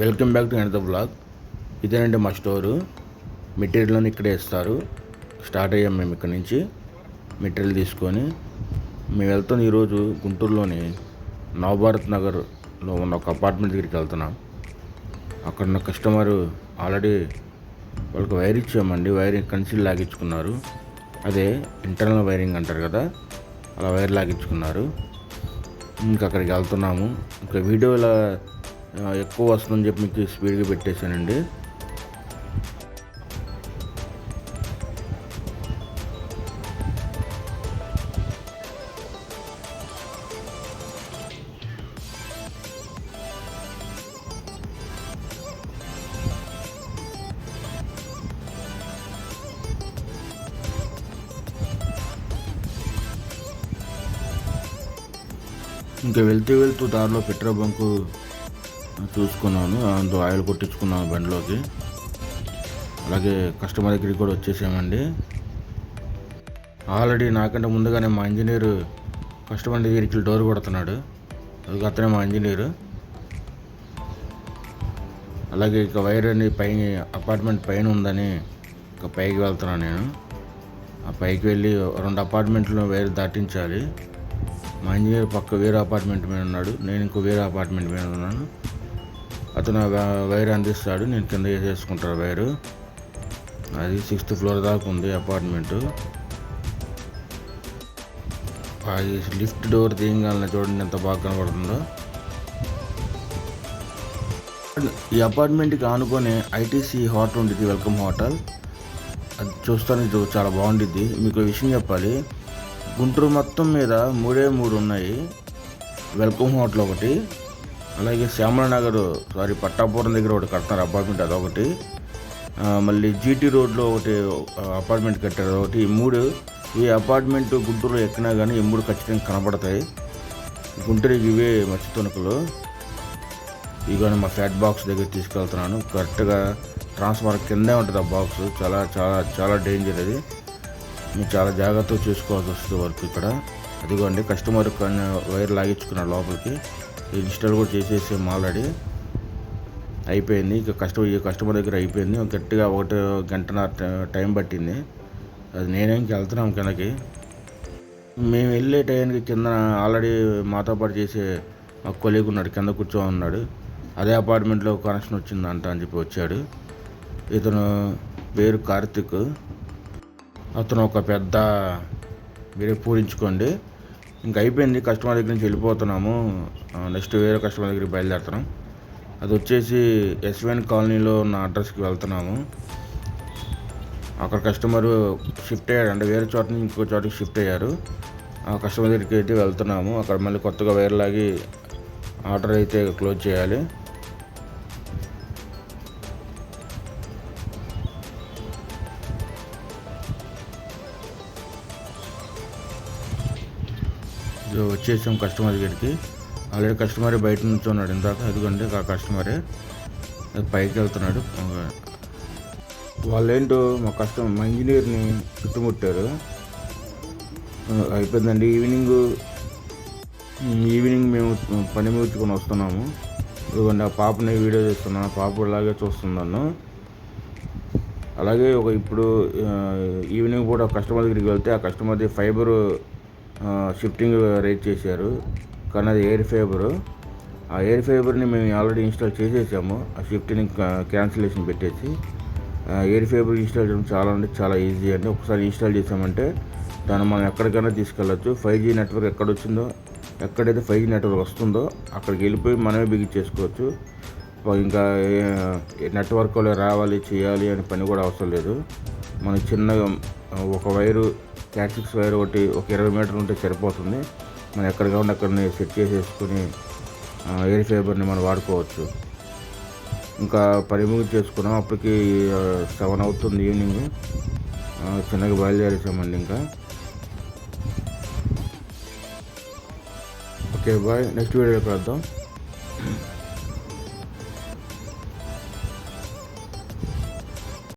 Welcome back to ఎనద blog. ఇదేనండి మా స్టోరు. మెటీరియల్ ఇక్కడే ఇస్తారు. స్టార్ట్ అయ్యాం మేము ఇక్కడ నుంచి. మెటీరియల్ తీసుకొని మేము వెళ్తాం ఈరోజు గుంటూరులోని నవభారత్ నగర్లో ఉన్న ఒక అపార్ట్మెంట్ దగ్గరికి వెళ్తున్నాం. అక్కడ ఉన్న కస్టమర్ ఆల్రెడీ వాళ్ళకి వైర్ ఇచ్చామండి వైరింగ్ కన్సిల్ లాగించుకున్నారు. అదే ఇంటర్నల్ వైరింగ్ అంటారు కదా అలా వైర్ లాగించుకున్నారు. ఇంకా అక్కడికి వెళ్తున్నాము. ఇంకా వీడియో ఇలా ఎక్కువ వస్తుందని చెప్పి మీకు స్పీడ్గా పెట్టేశానండి. ఇంకా వెళ్తూ వెళ్తూ దారిలో పెట్రోల్ బంకు చూసుకున్నాను అందులో ఆయిల్ కొట్టించుకున్నాను బండిలోకి. అలాగే కస్టమర్ దగ్గరికి కూడా వచ్చేసామండి. ఆల్రెడీ నాకంటే ముందుగానే మా ఇంజనీర్ కస్టమర్ దగ్గరికి డోర్ కొడుతున్నాడు. అది అతనే మా ఇంజనీర్. అలాగే ఇక వైర్ అని పైన అపార్ట్మెంట్ పైన ఉందని ఇక పైకి వెళ్తున్నాను నేను. ఆ పైకి వెళ్ళి రెండు అపార్ట్మెంట్లు వైర్ దాటించాలి. మా ఇంజనీర్ పక్క వేరే అపార్ట్మెంట్ మీద ఉన్నాడు. నేను ఇంకో వేరే అపార్ట్మెంట్ మీద ఉన్నాను. అతను వైర్ అందిస్తాడు నేను కింద వేసేసుకుంటాను వైరు. అది సిక్స్త్ ఫ్లోర్ దాకా ఉంది అపార్ట్మెంట్. అది లిఫ్ట్ డోర్ తీయగలన చూడండి ఎంత బాగా కనబడుతుందో. ఈ అపార్ట్మెంట్కి ఆనుకొని ఐటీసీ హోటల్ ఉండేది వెల్కమ్ హోటల్. అది చూస్తానికి చాలా బాగుండిద్ది. మీకు విషయం చెప్పాలి. గుంటూరు మొత్తం మీద మూడే మూడు ఉన్నాయి. వెల్కమ్ హోటల్ ఒకటి. అలాగే శ్యామల నగర్ సారీ పట్టాపురం దగ్గర ఒకటి కడతారు అపార్ట్మెంట్ అదొకటి. మళ్ళీ జీటీ రోడ్లో ఒకటి అపార్ట్మెంట్ కట్టారు. ఒకటి ఈ మూడు ఈ అపార్ట్మెంట్ గుంటూరులో ఎక్కినా కానీ ఈ మూడు ఖచ్చితంగా కనబడతాయి. గుంటూరుకి ఇవే మచ్చి తుణుకులు ఇవన్నీ మా ఫ్యాట్ బాక్స్ దగ్గర తీసుకెళ్తున్నాను. కరెక్ట్గా ట్రాన్స్ఫార్మర్ కిందే ఉంటుంది ఆ బాక్స్. చాలా చాలా చాలా డేంజర్ అది. మీరు చాలా జాగ్రత్తగా చూసుకోవాల్సి వస్తుంది వరకు ఇక్కడ. అదిగోండి కస్టమర్ వైర్ లాగించుకున్నాడు లోపలికి. ఇన్స్టాల్ కూడా చేసేసాం ఆల్రెడీ అయిపోయింది. ఇక కస్టమర్ ఈ కస్టమర్ దగ్గర అయిపోయింది. గట్టిగా ఒకటి గంట టైం పట్టింది. అది నేనే ఇంక వెళ్తున్నాం కిందకి. మేము వెళ్ళే టైంకి కింద ఆల్రెడీ మాతో పాటు చేసే మా కొలీగ్ ఉన్నాడు కింద కూర్చో ఉన్నాడు. అదే అపార్ట్మెంట్లో కనెక్షన్ వచ్చిందంట అని చెప్పి వచ్చాడు. ఇతను పేరు కార్తిక్. అతను ఒక పెద్ద మీరే పూరించుకోండి. ఇంకా అయిపోయింది. కస్టమర్ దగ్గర నుంచి వెళ్ళిపోతున్నాము. నెక్స్ట్ వేరే కస్టమర్ దగ్గరికి బయలుదేరుతున్నాం. అది వచ్చేసి ఎస్వెన్ కాలనీలో ఉన్న అడ్రస్కి వెళ్తున్నాము. అక్కడ కస్టమర్ షిఫ్ట్ అయ్యాడు అంటే వేరే చోట నుంచి ఇంకో చోటకి షిఫ్ట్ అయ్యారు. ఆ కస్టమర్ దగ్గరికి అయితే వెళ్తున్నాము. అక్కడ మళ్ళీ కొత్తగా వేరేలాగి ఆర్డర్ అయితే క్లోజ్ చేయాలి. సో వచ్చేసాం కస్టమర్ దగ్గరికి. ఆల్రెడీ కస్టమర్ బయట నుంచి ఉన్నాడు ఇందాక. ఎందుకంటే ఆ కస్టమరే అది పైకి వెళ్తున్నాడు. వాళ్ళేంటో మా కస్టమర్ మా ఇంజనీర్ని చుట్టుముట్టారు. అయిపోయిందండి ఈవినింగ్ ఈవినింగ్ మేము పని ముగించుకొని వస్తున్నాము. ఇదిగోండి ఆ పాపని వీడియో చేస్తున్నాను. ఆ పాప ఇలాగే చూస్తున్నాను అలాగే ఒక ఇప్పుడు ఈవినింగ్ కూడా కస్టమర్ దగ్గరికి వెళ్తే ఆ కస్టమర్ది ఫైబర్ షిఫ్టింగ్ రేట్ చేశారు. కానీ అది ఎయిర్ ఫైబర్ ఆ ఎయిర్ ఫైబర్ని మేము ఆల్రెడీ ఇన్స్టాల్ చేసేసాము. ఆ షిఫ్టింగ్ క్యాన్సిలేషన్ పెట్టేసి ఆ, ఎయిర్ ఫైబర్ ఇన్స్టాల్ చేయడం చాలా అంటే చాలా ఈజీ అండి. ఒకసారి ఇన్స్టాల్ చేసామంటే దాన్ని మనం ఎక్కడికైనా తీసుకెళ్ళచ్చు. ఫైవ్ జీ నెట్వర్క్ ఎక్కడ వచ్చిందో ఎక్కడైతే ఫైవ్ జీ నెట్వర్క్ వస్తుందో అక్కడికి వెళ్ళిపోయి మనమే బిగించేసుకోవచ్చు ఇంకా నెట్వర్క్ రావాలి చేయాలి అనే పని కూడా అవసరం లేదు. మనకి చిన్నగా ఒక వైరు క్యాట్సిక్స్ వైర్ ఒకటి ఒక ఇరవై మీటర్లు ఉంటే సరిపోతుంది. మనం ఎక్కడ కాకుండా అక్కడిని సెట్ చేసేసుకుని ఎయిర్ ఫైబర్ని మనం వాడుకోవచ్చు. ఇంకా పని చేసుకున్నాం. అప్పటికి సెవెన్ అవుతుంది ఈవినింగ్. చిన్నగా బయలుదేరేసామండి ఇంకా. Okay bye. నెక్స్ట్ వీడియో కలుద్దాం.